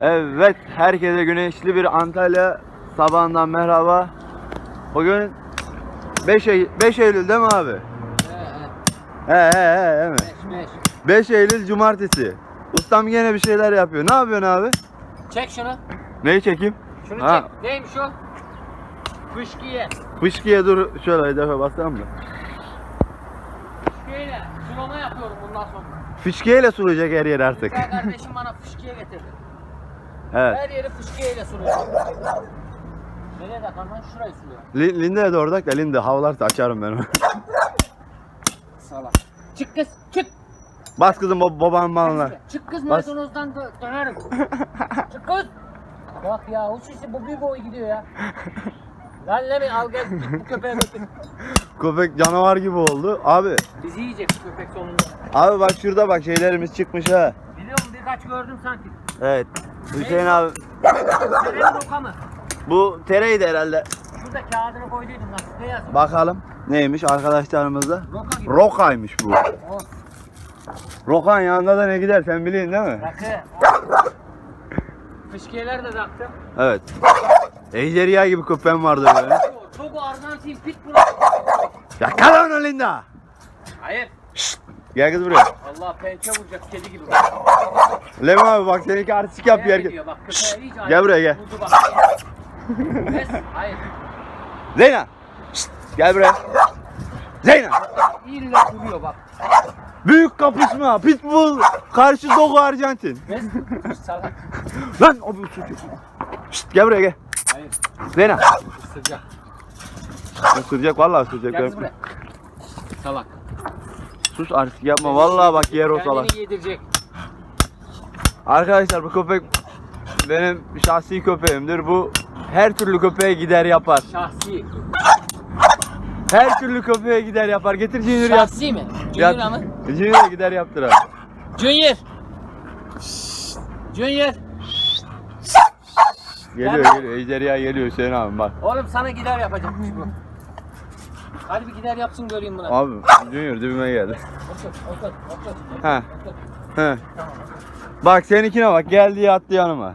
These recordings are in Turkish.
Evet, herkese güneşli bir Antalya sabahından merhaba. Bugün 5, Eylül, 5 Eylül değil mi abi? He he he, değil mi? 5 Eylül Cumartesi. Ustam yine bir şeyler yapıyor. Ne yapıyorsun abi? Çek şunu. Neyi çekeyim? Şunu Ha. çek. Neymiş o? Fışkiye. Fışkiye dur şöyle bir defa bassam mı? Fışkiyeyle sulama yapıyorum bundan sonra. Fışkiyeyle sulayacak her yer artık. Güzel kardeşim bana fışkiye getirdi. Evet. Her yeri fışkiyeyle suluyor. Nereye de kandan şurayı suluyor. Lin- Linde de orada da Linde havlarsa açarım ben onu. Salak. Çık kız çık. Bas kızım bab babanın malına. Çık kız Bas. maydanozdan dö dönerim. çık kız. Bak ya o sisi bu bir boy gidiyor ya. Lan Lemi al gel bu köpeğe götür. Köpek canavar gibi oldu. Abi, Bizi yiyecek bu köpek sonunda. abi bak şurada bak şeylerimiz çıkmış ha. Biliyorum birkaç gördüm sanki. Evet. Hüseyin abi Senin roka mı? bu tereydi herhalde. Şurada kağıdını koyduydum lan. Ne yazıyor? Bakalım neymiş arkadaşlarımızda. Roka gibi. Rokaymış bu. Oh, Rokan yanında da ne gider sen biliyorsun değil mi? rakı. Fışkiyeler de taktım. Evet. Ejderha gibi köpeğim vardı böyle. Togo Arjantin Pitbull. Yakala onu Linda. Hayır. Gel kız buraya. Allah pençe vuracak kedi gibi. Lem abi bak seninki artistik yapıyor herkes. gidiyor bak iyice Gel buraya, gel. Bak. Pes. Hayır. Zeyna. Şşt, Gel buraya. Zeyna. İlle vuruyor bak. Büyük kapışma. Pitbull karşı Dogo Arjantin. Pes. Salak. Lan o bir çocuk. Şşt, gel buraya gel. Hayır. Zeyna. Isıracak. Isıracak vallahi ısıracak. Gel buraya. Salak. Sus artistik yapma vallahi bak yer o salak. Kendini yedirecek. Arkadaşlar bu köpek benim şahsi köpeğimdir. Bu her türlü köpeğe gider yapar. Şahsi. Her türlü köpeğe gider yapar. Getir Junior yap. Şahsi mi? Junior ama. Junior gider yaptırır. Junior. Junior. Geliyor Gel. geliyor. Ejderha geliyor Hüseyin abi bak. Oğlum sana gider yapacakmış bu. Hadi bir gider yapsın göreyim bunu. Abi Junior dibime geldi. Otur, otur, otur. Otur. He. Bak seninkine bak geldi yattı yanıma.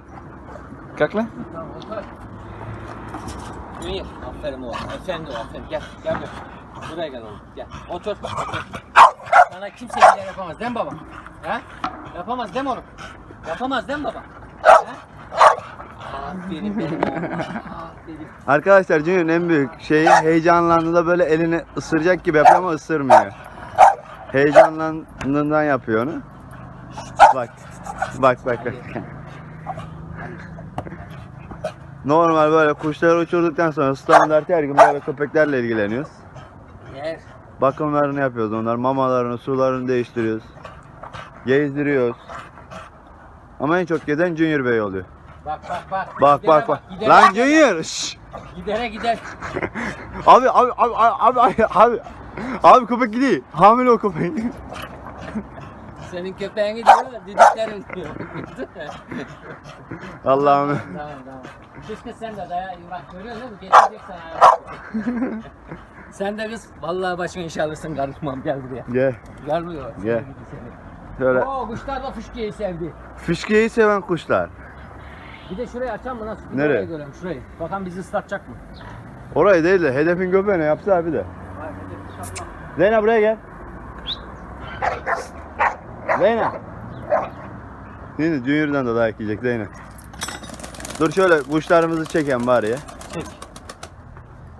Kalk lan. Tamam, otur. Junior, aferin oğlum. Efendi o, aferin. Gel, gel buraya. Buraya gel oğlum, gel. Otur, otur. Sana kimse gider yapamaz değil mi baba? Ha? Yapamaz değil mi oğlum? Yapamaz değil mi baba? Ha? Aferin benim oğlum. Aferin. Arkadaşlar Junior'ın en büyük şeyi heyecanlandığında böyle elini ısıracak gibi yapıyor ama ısırmıyor. Heyecanlandığından yapıyor onu. Bak. Bak bak bak. Normal böyle kuşları uçurduktan sonra standart her gün böyle köpeklerle ilgileniyoruz. Bakımlarını yapıyoruz onlar. Mamalarını, sularını değiştiriyoruz. Gezdiriyoruz. Ama en çok gezen Junior Bey oluyor. Bak bak bak. Bak bak bak. Gidere Lan. Junior. şşş. Gidere gider. Abi abi abi abi abi abi. Abi köpek gidiyor. Hamile o köpek. Senin köpeğin gidiyor, didiklerin diyor. Allah'ım. tamam tamam. Keşke sen de daya bak görüyorsun değil mi? Getirecek sana. Sen de kız vallahi başına iş alırsın karışmam gel buraya. Gel. Gel buraya. Gel. Şöyle. Oo kuşlar da fışkiyeyi sevdi. Fışkiyeyi seven kuşlar. Bir de şurayı açalım mı nasıl? Bir Nereye? görelim şurayı. Bakalım bizi ıslatacak mı? Orayı değil de hedefin göbeğine yapsa abi de. Hayır. Zeyna buraya gel. Zeyna. Şimdi Junior'dan da dayak yiyecek Zeyna. Dur şöyle kuşlarımızı çeken bari ya. Çek.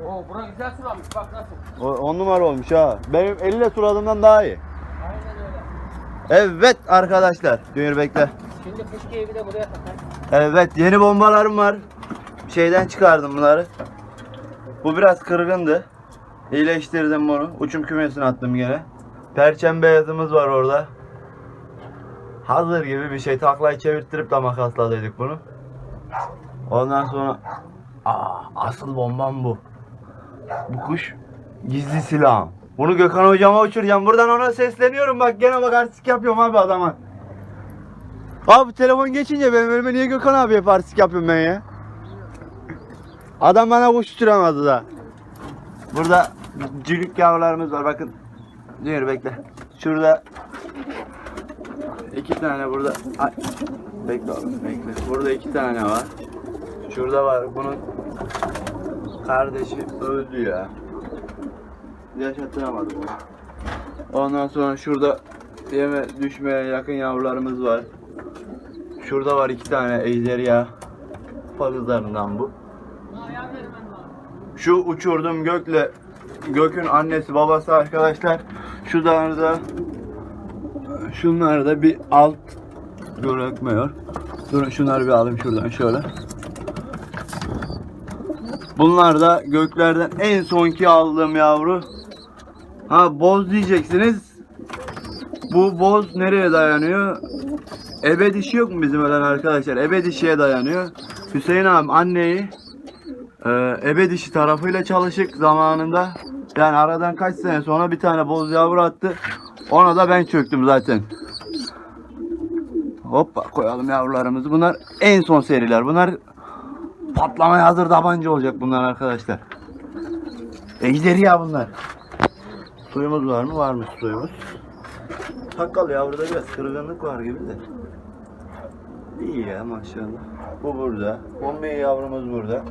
Oo bura güzel sulamış bak nasıl. O, on numara olmuş ha. Benim elle suladığımdan daha iyi. Aynen öyle. Evet arkadaşlar. Junior bekle. Şimdi fışkiyeyi bir de buraya takar. Evet yeni bombalarım var. Şeyden çıkardım bunları. Bu biraz kırgındı. İyileştirdim bunu. Uçum kümesine attım gene. Perçem beyazımız var orada. Hazır gibi bir şey. Taklayı çevirttirip de makasladıydık bunu. Ondan sonra Aa, asıl bombam bu. Bu kuş gizli silahım. Bunu Gökhan hocama uçuracağım. Buradan ona sesleniyorum. Bak gene bak artistik yapıyorum abi adama. Abi telefon geçince benim önüme niye Gökhan abi artistik yapıyorum ben ya? Adam bana kuş uçuramadı da. Burada cülük yavrularımız var bakın. Dur bekle. Şurada iki tane burada. Ay. Bekle oğlum bekle. Burada iki tane var. Şurada var. Bunun kardeşi öldü ya. Yaşatamadım onu. Ondan sonra şurada yeme düşmeye yakın yavrularımız var. Şurada var iki tane ejderha. Pakızlarından bu. Şu uçurdum gökle Gök'ün annesi babası arkadaşlar. Şu da şunlar da bir alt görükmüyor. Durun şunları bir alayım şuradan şöyle. Bunlar da göklerden en sonki aldığım yavru. Ha boz diyeceksiniz. Bu boz nereye dayanıyor? Ebe dişi yok mu bizim ölen arkadaşlar? Ebe dişiye dayanıyor. Hüseyin abi anneyi e, ebe dişi tarafıyla çalışık zamanında. Yani aradan kaç sene sonra bir tane boz yavru attı. Ona da ben çöktüm zaten. Hoppa koyalım yavrularımızı. Bunlar en son seriler. Bunlar patlamaya hazır tabanca olacak bunlar arkadaşlar. Ejderha bunlar. Suyumuz var mı? Varmış suyumuz. Takal yavruda biraz kırgınlık var gibi de. İyi ya maşallah. Bu burada. Hummi yavrumuz burada.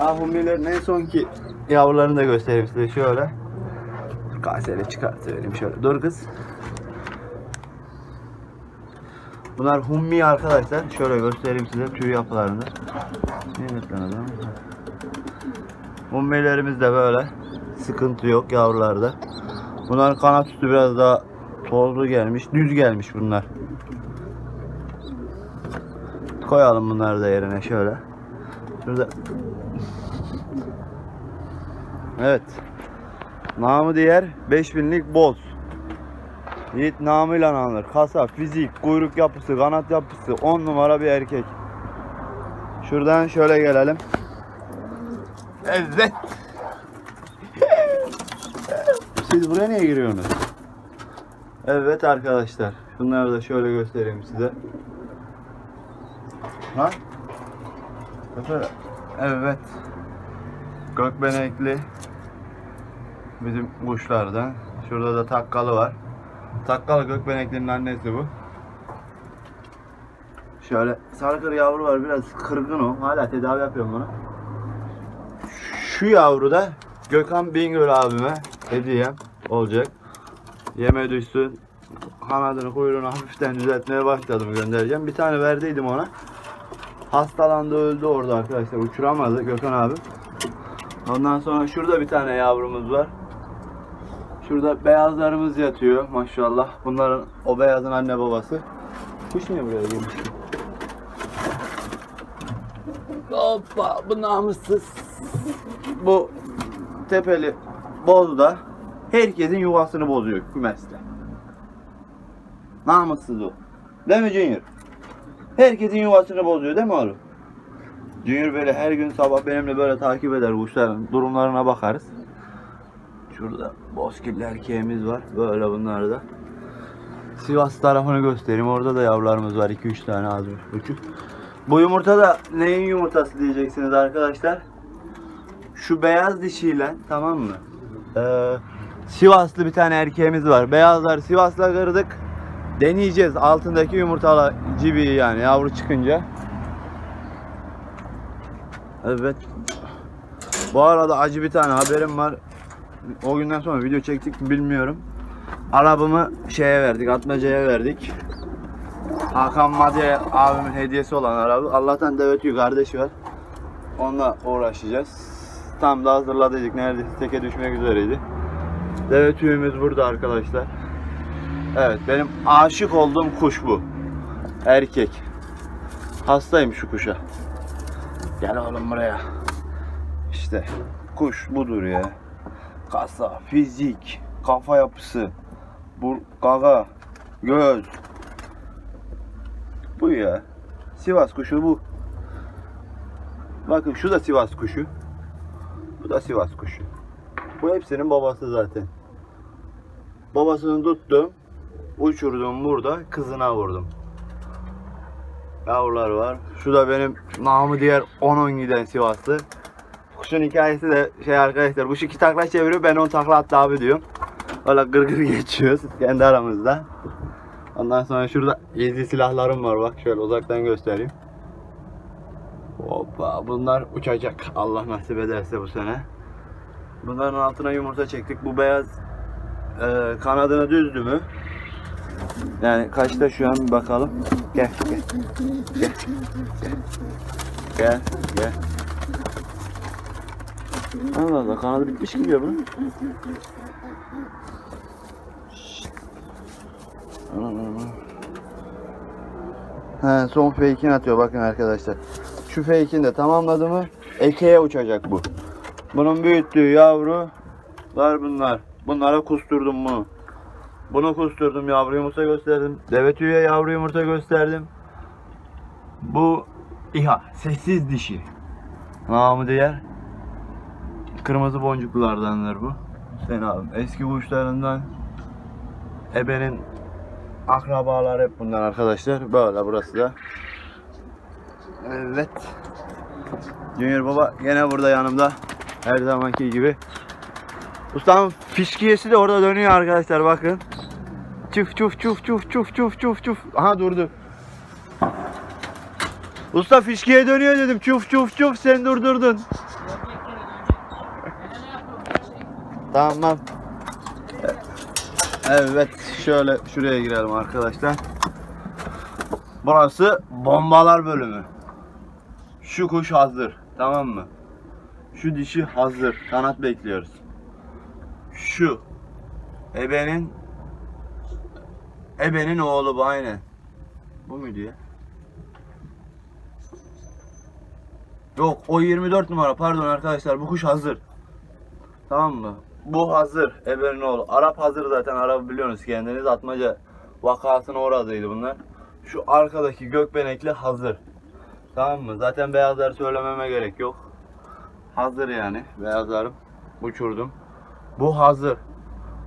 Ah hummilerin en sonki yavrularını da göstereyim size şöyle. Kaseyle çıkartıvereyim şöyle. Dur kız. Bunlar hummi arkadaşlar. Şöyle göstereyim size tüy yapılarını. Evet lan. Hummilerimiz de böyle. Sıkıntı yok yavrularda. Bunların kanat üstü biraz daha tozlu gelmiş. Düz gelmiş bunlar. Koyalım bunları da yerine şöyle. Şurada. Evet. Namı diğer 5000'lik boz. Yiğit namıyla anılır. Kasa, fizik, kuyruk yapısı, kanat yapısı 10 numara bir erkek. Şuradan şöyle gelelim. Evet. Siz buraya niye giriyorsunuz? Evet arkadaşlar. Şunları da şöyle göstereyim size. Ha? Efe, Evet. Gökbenekli bizim kuşlardan. Şurada da takkalı var. Takkalı gökbeneklinin annesi bu. Şöyle sarı yavru var biraz kırgın o. Hala tedavi yapıyorum bunu. Şu yavru da Gökhan Bingöl abime hediyem olacak. Yeme düşsün. Kanadını kuyruğunu hafiften düzeltmeye başladım göndereceğim. Bir tane verdiydim ona. Hastalandı öldü orada arkadaşlar. Uçuramadı Gökhan abi. Ondan sonra şurada bir tane yavrumuz var. Şurada beyazlarımız yatıyor maşallah. Bunların o beyazın anne babası. Kuş niye buraya girmiş? Hoppa bu namussuz. Bu tepeli bozda herkesin yuvasını bozuyor kümeste. Namussuz o. Değil mi Junior? Herkesin yuvasını bozuyor değil mi oğlum? Junior böyle her gün sabah benimle böyle takip eder kuşların durumlarına bakarız. Şurada bozkirli erkeğimiz var. Böyle bunlar da. Sivas tarafını göstereyim. Orada da yavrularımız var. 2-3 tane az buçuk. Bu yumurta da neyin yumurtası diyeceksiniz arkadaşlar. Şu beyaz dişiyle tamam mı? Ee, Sivaslı bir tane erkeğimiz var. Beyazlar Sivas'la kırdık. Deneyeceğiz altındaki yumurtalı cibi yani yavru çıkınca. Evet. Bu arada acı bir tane haberim var. O günden sonra video çektik mi bilmiyorum. Arabamı şeye verdik, atmacaya verdik. Hakan Madya abimin hediyesi olan araba. Allah'tan deve tüyü kardeşi var. Onunla uğraşacağız. Tam da hazırladıydık. Neredeyse teke düşmek üzereydi. Deve tüyümüz burada arkadaşlar. Evet benim aşık olduğum kuş bu. Erkek. Hastayım şu kuşa. Gel oğlum buraya. İşte kuş budur ya. Kasa, fizik, kafa yapısı, bur, gaga, göz. Bu ya. Sivas kuşu bu. Bakın şu da Sivas kuşu. Bu da Sivas kuşu. Bu hepsinin babası zaten. Babasını tuttum. Uçurdum burada. Kızına vurdum. Yavrular var. Şu da benim namı diğer 10-10 giden Sivaslı. Kuşun hikayesi de şey arkadaşlar. Kuş iki takla çeviriyor. Ben on takla attı abi diyorum. Öyle gır gır geçiyoruz kendi aramızda. Ondan sonra şurada gizli silahlarım var bak şöyle uzaktan göstereyim. Hoppa bunlar uçacak Allah nasip ederse bu sene. Bunların altına yumurta çektik. Bu beyaz e, kanadını düzdü mü? Yani kaçta şu an bir bakalım. Gel gel. Gel. Gel gel. Allah Allah kanadı bitmiş gibi ya bunun. He, son fake'ini atıyor bakın arkadaşlar. Şu fake'ini de tamamladı mı ekeye uçacak bu. Bunun büyüttüğü yavrular bunlar. Bunlara kusturdum bunu. Bunu kusturdum yavru yumurta gösterdim. Deve tüyüye yavru yumurta gösterdim. Bu İHA sessiz dişi. Namı diğer kırmızı boncuklulardandır bu. Sen abim eski kuşlarından ebenin akrabalar hep bunlar arkadaşlar. Böyle burası da. Evet. Junior baba gene burada yanımda. Her zamanki gibi. Ustam fişkiyesi de orada dönüyor arkadaşlar bakın. Çuf çuf çuf çuf çuf çuf çuf çuf. Aha durdu. Usta fişkiye dönüyor dedim. Çuf çuf çuf sen durdurdun. Tamam. Evet şöyle şuraya girelim arkadaşlar. Burası bombalar bölümü. Şu kuş hazır. Tamam mı? Şu dişi hazır. Kanat bekliyoruz. Şu. Ebenin Ebenin oğlu bu aynen. Bu muydu ya? Yok o 24 numara pardon arkadaşlar bu kuş hazır. Tamam mı? Bu hazır. Ebenin oğlu. Arap hazır zaten. Arap biliyorsunuz kendiniz. Atmaca vakasına uğradıydı bunlar. Şu arkadaki gökbenekli hazır. Tamam mı? Zaten beyazları söylememe gerek yok. Hazır yani. Beyazlarım. Uçurdum. Bu hazır.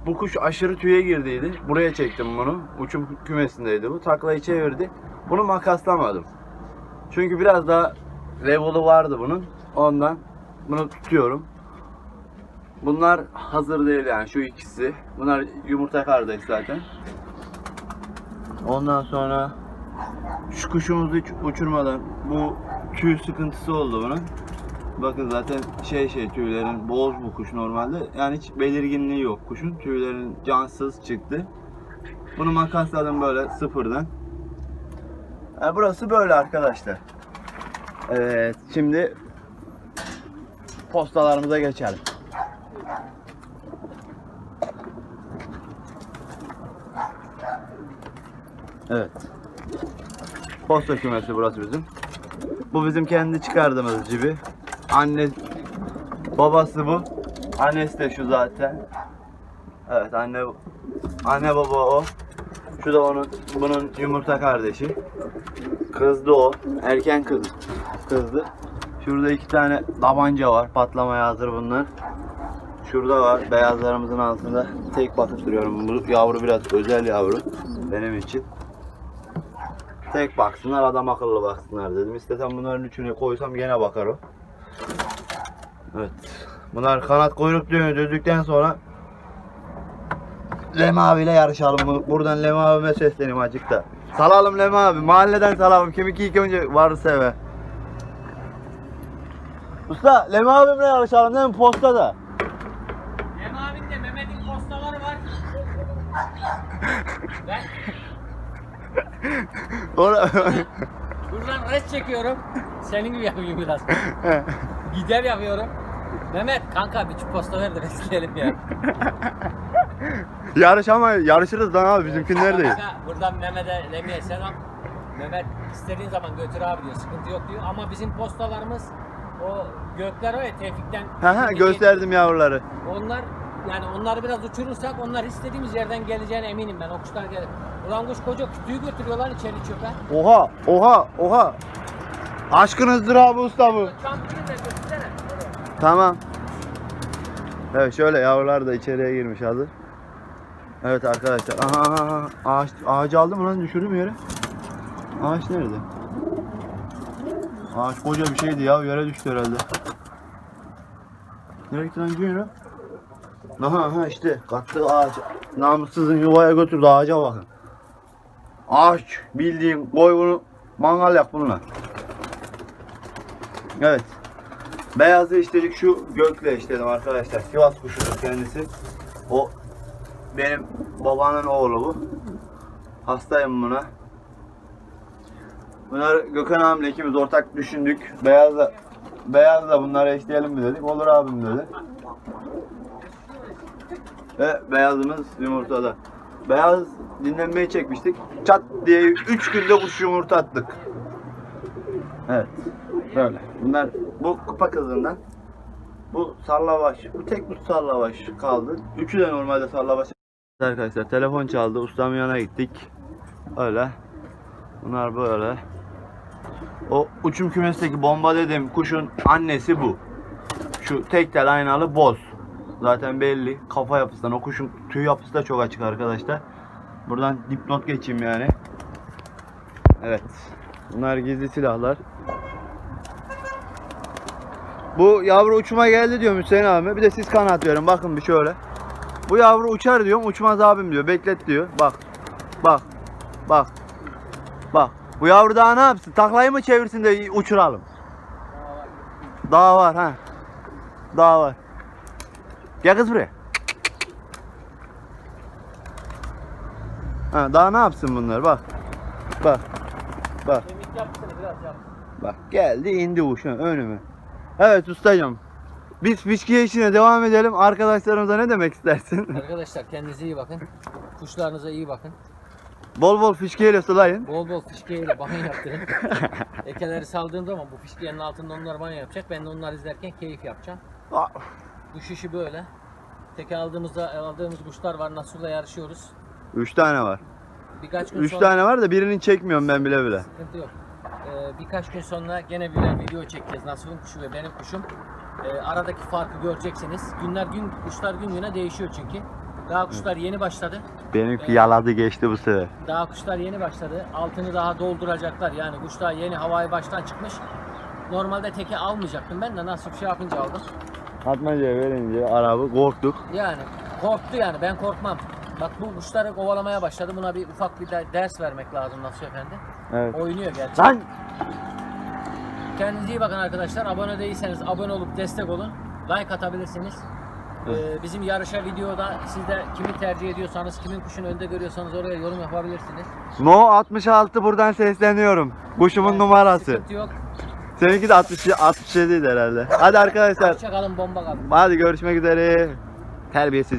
Bu kuş aşırı tüye girdiydi. Buraya çektim bunu. Uçum kümesindeydi bu. Taklayı çevirdi. Bunu makaslamadım. Çünkü biraz daha level'ı vardı bunun. Ondan bunu tutuyorum. Bunlar hazır değil yani şu ikisi. Bunlar yumurta kardeş zaten. Ondan sonra şu kuşumuzu hiç uçurmadan bu tüy sıkıntısı oldu bunun. Bakın zaten şey şey tüylerin boz bu kuş normalde. Yani hiç belirginliği yok kuşun. Tüylerin cansız çıktı. Bunu makasladım böyle sıfırdan. Ha, burası böyle arkadaşlar. Evet şimdi postalarımıza geçelim. Evet. Posta kümesi burası bizim. Bu bizim kendi çıkardığımız cibi. Anne babası bu. Annesi de şu zaten. Evet anne anne baba o. Şu da onun bunun yumurta kardeşi. Kızdı o. Erken kız kızdı. Şurada iki tane tabanca var. Patlamaya hazır bunlar. Şurada var. Beyazlarımızın altında. Tek bakıp duruyorum. Bu yavru biraz özel yavru. Benim için. Tek baksınlar adam akıllı baksınlar dedim. İstesem bunların üçünü koysam gene bakar o. Evet. Bunlar kanat kuyruk düğünü düzdükten sonra Lem abiyle yarışalım. Bu- Buradan Lem abime sesleneyim acıkta. Salalım Lem abi. Mahalleden salalım. Kim iki iki önce varsa eve. Usta Lem abimle yarışalım değil mi? Postada. Cem abinin de Mehmet'in postaları var. Ben buradan res çekiyorum. Senin gibi yapayım biraz. Gider yapıyorum. Mehmet kanka bir çift posta ver de besleyelim ya. Yarış ama yarışırız lan abi bizimkiler değil. Kanka, Buradan Mehmet'e Lemi'ye selam. Mehmet istediğin zaman götür abi diyor. Sıkıntı yok diyor. Ama bizim postalarımız o gökler var ya Tevfik'ten. Ha ha gösterdim yavruları. Onlar yani onları biraz uçurursak onlar istediğimiz yerden geleceğine eminim ben. O kuşlar gelir. Ulan kuş koca kütüğü götürüyorlar içeri çöpe. Oha oha oha. Aşkın ızdırabı usta bu. Tamam. Evet şöyle yavrular da içeriye girmiş hazır. Evet arkadaşlar. Aha, aha. Ağaç, ağacı aldım lan düşürdüm yere. Ağaç nerede? Ağaç koca bir şeydi ya yere düştü herhalde. Nereye gitti lan Junior? Aha aha işte kattı ağaç. Namussuzun yuvaya götürdü ağaca bakın. Aç bildiğin koy bunu mangal yak bununla. Evet. Beyazı işledik şu gökle işledim arkadaşlar. Sivas kuşudur kendisi. O benim babanın oğlu bu. Hastayım buna. Bunları Gökhan abimle ikimiz ortak düşündük. Beyazla Beyazla bunları eşleyelim mi dedik. Olur abim dedi. Ve beyazımız yumurtada. Beyaz dinlenmeyi çekmiştik. Çat diye 3 günde kuş yumurta attık. Evet. Böyle. Bunlar bu kupa kızından. Bu sallavaş. Bu tek bu sallavaş kaldı. Üçü de normalde sallavaş. Arkadaşlar telefon çaldı. Ustamın yanına gittik. Öyle. Bunlar böyle. O uçum kümesteki bomba dediğim kuşun annesi bu. Şu tek tel aynalı boz. Zaten belli. Kafa yapısından. O kuşun tüy yapısı da çok açık arkadaşlar. Buradan dipnot geçeyim yani. Evet. Bunlar gizli silahlar. Bu yavru uçuma geldi diyor Hüseyin abi. Bir de siz kanat verin. Bakın bir şöyle. Bu yavru uçar diyorum. Uçmaz abim diyor. Beklet diyor. Bak. Bak. Bak. Bak. Bu yavru daha ne yapsın? Taklayı mı çevirsin de uçuralım? Daha var ha. Daha var. Gel kız buraya. Ha, daha ne yapsın bunlar? Bak. Bak. Bak. Bak geldi indi uç ha, önüme. Evet ustacığım. Biz fiskiye işine devam edelim. Arkadaşlarımıza ne demek istersin? Arkadaşlar kendinize iyi bakın. Kuşlarınıza iyi bakın. bol bol fiskiyeyle sulayın. Bol bol fişkeyle banyo yaptırın. Ekeleri saldığım zaman bu fişkenin altında onlar banyo yapacak. Ben de onlar izlerken keyif yapacağım. Kuş işi böyle. Teke aldığımızda aldığımız kuşlar var. Nasuh'la yarışıyoruz. Üç tane var. Birkaç gün Üç sonra tane var da birini çekmiyorum ben bile bile. sıkıntı yok. Ee, birkaç gün sonra gene bir video çekeceğiz. Nasuh'un kuşu ve benim kuşum. Ee, aradaki farkı göreceksiniz. Günler gün kuşlar gün güne değişiyor çünkü. Daha kuşlar yeni başladı. Benimki yaladı geçti bu sefer. Daha kuşlar yeni başladı. Altını daha dolduracaklar. Yani kuş daha yeni havaya baştan çıkmış. Normalde teke almayacaktım ben de nasıl bir şey yapınca aldım. Atmacaya verince arabı korktuk. Yani korktu yani ben korkmam. Bak bu kuşları kovalamaya başladı. Buna bir ufak bir de- ders vermek lazım Nasuh Efendi. Evet. Oynuyor gerçi. Lan! Kendinize iyi bakın arkadaşlar. Abone değilseniz abone olup destek olun. Like atabilirsiniz. Ee, bizim yarışa videoda siz de kimi tercih ediyorsanız, kimin kuşunu önde görüyorsanız oraya yorum yapabilirsiniz. No 66 buradan sesleniyorum. Kuşumun Yani numarası. Sıkıntı yok. Seninki de 60 67 idi herhalde. Hadi arkadaşlar. Hoşçakalın bomba kalın. Hadi görüşmek üzere. Terbiyesiz.